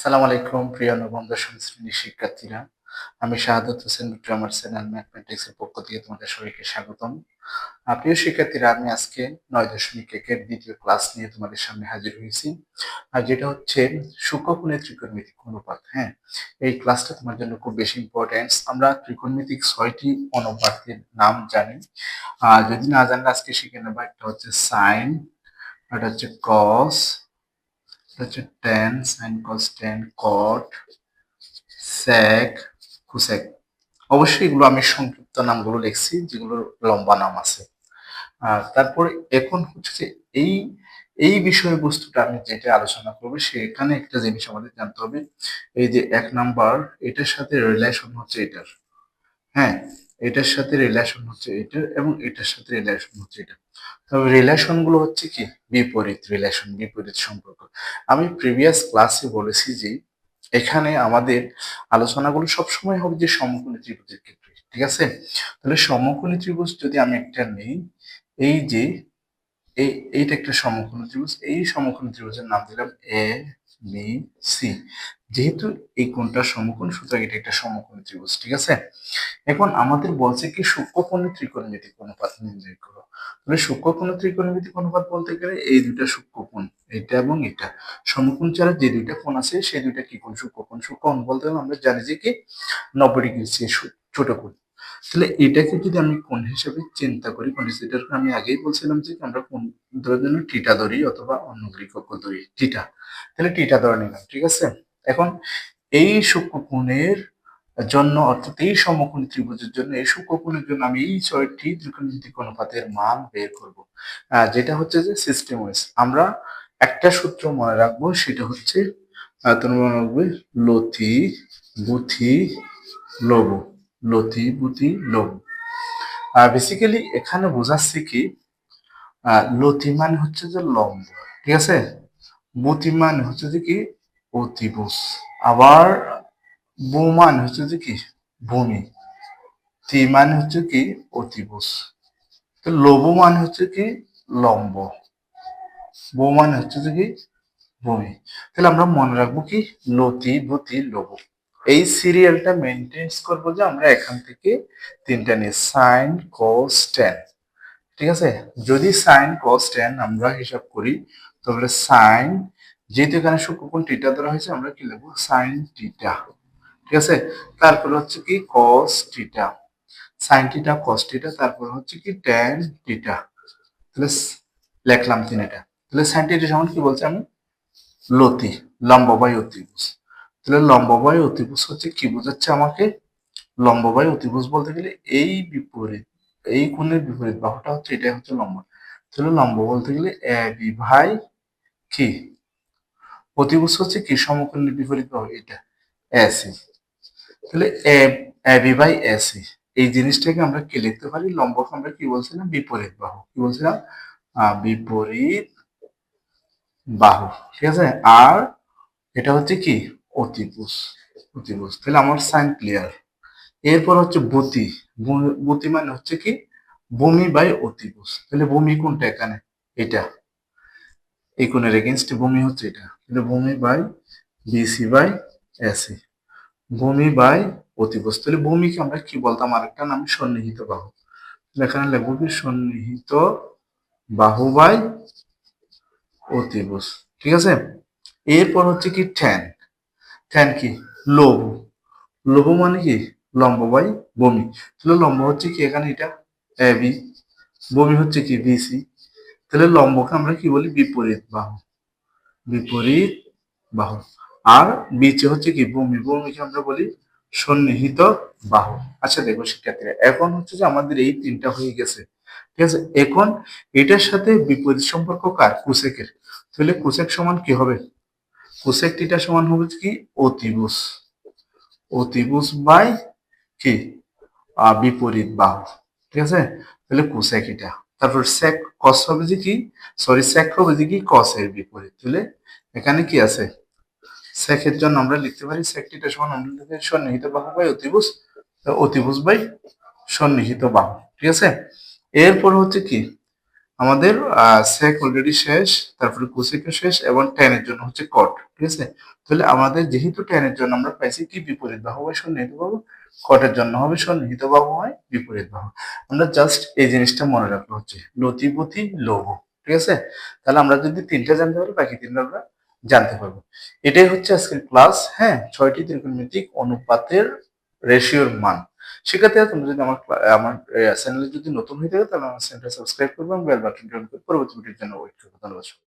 সালাম আলাইকুম, প্রিয় নবম শ্রেণির শিক্ষার্থীরা। আমি শাহাদত হোসেন বিট্টু আমার চ্যানেল ম্যাথমেটিক্স এর পক্ষ থেকে তোমাদের সবাইকে স্বাগতম। প্রিয় শিক্ষার্থীরা, আমি আজকে নয় দশমিক একের দ্বিতীয় ক্লাস নিয়ে তোমাদের সামনে হাজির হয়েছি। আর যেটা হচ্ছে সূক্ষ্মকোণের ত্রিকোণমিতিক অনুপাত হ্যাঁ? এই ক্লাসটা তোমার জন্য খুব বেশি ইম্পর্টেন্স আমরা ত্রিকোণমিতিক ছয়টি অনুপাতের নাম জানি। আর যদি না জানলে আজকে শিখে নেব, একটা হচ্ছে সাইন একটা হচ্ছে কস হচ্ছে tan sine cos tan cot sec cosec অবশ্যই এগুলো আমি সংক্ষিপ্ত নামগুলো লিখছি, যেগুলো লম্বা নাম আছে। তারপরে এখন হচ্ছে যে এই এই বিষয়বস্তুটা আমি যেটা আলোচনা করব, সেখানে একটা জিনিস আমাদের জানতে হবে। এই যে এক নাম্বার, এটার সাথে রিলেশন হচ্ছে এটার। হ্যাঁ? এটার সাথে রিলেশন হচ্ছে এটার এবং এটার সাথে রিলেশন হচ্ছে এটা। তবে রিলেশনগুলো হচ্ছে কি? বিপরীত রিলেশন বিপরীত সম্পর্ক। আমি প্রিভিয়াস ক্লাসে বলেছি যে, এখানে আমাদের আলোচনাগুলো সবসময় হবে যে সমকোণী ত্রিভুজের ক্ষেত্রে, ঠিক আছে? তাহলে সমকোণী ত্রিভুজ যদি আমি একটা নেই, এই যে, এই, এইটা একটা সমকোণী ত্রিভুজ, এই সমকোণী ত্রিভুজের নাম দিলাম এ বি সি। যেহেতু এই কোণটা সমকোণ, সুতরাং এটা একটা সমকোণী ত্রিভুজ, ঠিক আছে? এখন আমাদের বলছে কি সূক্ষ্মকোণী ত্রিকোণমিতিক অনুপাত নির্ণয় করো। তাহলে সূক্ষ্মকোণ ত্রিকোণমিতিক অনুপাত বলতে গেলে এই দুইটা সূক্ষ্মকোণ এটা এবং এটা। সমকোণ ছাড়া যে দুইটা কোণ আছে, সেই দুইটা কি কোণ? সূক্ষ্মকোণ সূক্ষ্মকোণ বলতে গেলে আমরা জানি যে কি, নব্বই ডিগ্রি চেয়ে ছোট কোণ। তাহলে এটাকে যদি আমি কোণ হিসেবে চিন্তা করি কোণ হিসেবে এটাকে আমি আগেই বলছিলাম যে আমরা কোন ধরার জন্য টিটা ধরি অথবা অন্য গ্রীকক ধরি, টিটা। তাহলে টিটা ধরে নিলাম, ঠিক আছে? এখন এই সূক্ষ্মকোণের জন্য অর্থাৎ এই সমকোণী ত্রিভুজের জন্য, এই সূক্ষ্মকোণের জন্য আমি এই ছয়টি ত্রিকোণমিতিক অনুপাতের মান বের করব। যেটা হচ্ছে যে সিস্টেম ওয়াইজ আমরা একটা সূত্র মনে রাখব, সেটা হচ্ছে তোমার মনে রাখবে লথি বুথি লব। বুথি লব বেসিক্যালি এখানে বোঝাচ্ছে কি লথি মানে হচ্ছে যে লম্ব, ঠিক আছে? বুথি মানে হচ্ছে যে কি, অতিভুজ। আবার বু মানে হচ্ছে যে কি, ভূমি। তি মানে হচ্ছে কি, অতিভুজ। তো লবু মানে হচ্ছে কি, লম্ব। বো মানে হচ্ছে যে কি, ভূমি। তাহলে আমরা মনে রাখব কি লতি ভূতি লবু। এই সিরিয়ালটা মেনটেন্স করব যে আমরা এখান থেকে তিনটা নিয়ে সাইন কস টেন ঠিক আছে? যদি সাইন কস টেন আমরা হিসাব করি, তাহলে সাইন যেহেতু এখানে সূক্ষ্মকোণ টিটা ধরা হয়েছে, আমরা কি লিখব? সাইন টিটা ঠিক আছে? তারপরে হচ্ছে কি কস টিটা সাইন টিটা কস টিটা তারপর হচ্ছে কি ট্যান টিটা তাহলে লিখলাম তিনটা। তাহলে সাইন টিটা সমান কি বলছে আমি? লতি, লম্ব বাই অতিভুজ তাহলে লম্ব বাই অতিভুজ হচ্ছে কি? বোঝাচ্ছে আমাকে? লম্ব বাই অতিভুজ বলতে গেলে এই বিপরীত, এই কোণের বিপরীত বাহুটা হচ্ছে এটা হচ্ছে লম্ব। তাহলে লম্ব বলতে গেলে এ বি ভাই কি? অতিভুজ হচ্ছে কি? সমকোণের বিপরীত বাহু, এটা, এসি। তাহলে এ বি বাই এসি, এই জিনিসটাকে আমরা কি লিখতে পারি? লম্বকে আমরা কি বলছিলাম? বিপরীত বাহু। কি বলছিলাম? বিপরীত বাহু, ঠিক আছে? আর এটা হচ্ছে কি? অতিভুজ অতিভুজ। তাহলে আমার সাইন ক্লিয়ার এরপর হচ্ছে বতি। বতি মানে হচ্ছে কি? ভূমি বাই অতিভুজ। তাহলে ভূমি কোনটা এখানে? এটা। এই কোণের এগেনস্টে ভূমি হচ্ছে এটা। তাহলে ভূমি বাই বিসি বাই এসি ভূমি বাই অতিভুজ। তাহলে ভূমিকে আমরা কি বলতাম? আরেকটা নাম সন্নিহিত বাহু। এখানে লিখব কি? সন্নিহিত বাহু বাই অতিভুজ। ঠিক আছে? এরপর হচ্ছে কি? ট্যান ট্যান কি? লবু লবু মানে কি? লম্ব বাই বমি। তাহলে লম্ব হচ্ছে কি এখানে এটা? এ বি বমি হচ্ছে কি? বিসি তাহলে লম্বকে আমরা কি বলি? বিপরীত বাহু। বিপরীত বাহু। আর বিচে হচ্ছে কি? বমি। বমিকে আমরা বলি সন্নিহিত বাহু। আচ্ছা দেখো শিক্ষার্থীরা, এখন হচ্ছে যে আমাদের এই তিনটা হয়ে গেছে। ঠিক আছে? এখন এটার সাথে বিপরীত সম্পর্ক কার? কুসেকের তাহলে কুসেক সমান কি হবে? কুসেক টিটা সমান হবে কি? অতিভুজ। অতিভুজ বাই কি? বিপরীত বাহু। ঠিক আছে? তাহলে কুসেক এটা। তারপর সেক কস হবে যে কি? সরি, সেক হবে যে কি? কসের বিপরীত। তাহলে এখানে কি আছে? সেকের জন্য আমরা লিখতে পারি সেক টিটা সমান আমরা লিখতে সন্নিহিত বাহু বাই অতিভুজ অতিভুজ বাই সন্নিহিত বাহু। ঠিক আছে? এরপর হচ্ছে কি? আমাদের সেক অলরেডি শেষ, তারপরে কোসেকও শেষ এবং টেনের জন্য হচ্ছে কট ঠিক আছে? তাহলে আমাদের যেহেতু টেনের জন্য আমরা পাইছি কি বিপরীত বাহু হয় সন্নিহিত বাহু? কটের জন্য হবে সন্নিহিত বাহু হয় বিপরীত বাহু। আমরা জাস্ট এই জিনিসটা মনে রাখব হচ্ছে লতিপতি লৌহ, ঠিক আছে? তাহলে আমরা যদি তিনটা জানতে পারি, বাকি তিনটা আমরা জানতে পারব। এটাই হচ্ছে আজকের ক্লাস হ্যাঁ? ছয়টি ত্রিকোণমিতিক অনুপাতের রেশিওর মান। সেক্ষেত্রে তোমরা যদি আমার আমার চ্যানেলে যদি নতুন হয়ে থাকে, তাহলে আমার চ্যানেলটা সাবস্ক্রাইব করবে এবং বেল বাটনটি অন করে পরবর্তী ভিডিওর জন্য ওয়েট করব ধন্যবাদ।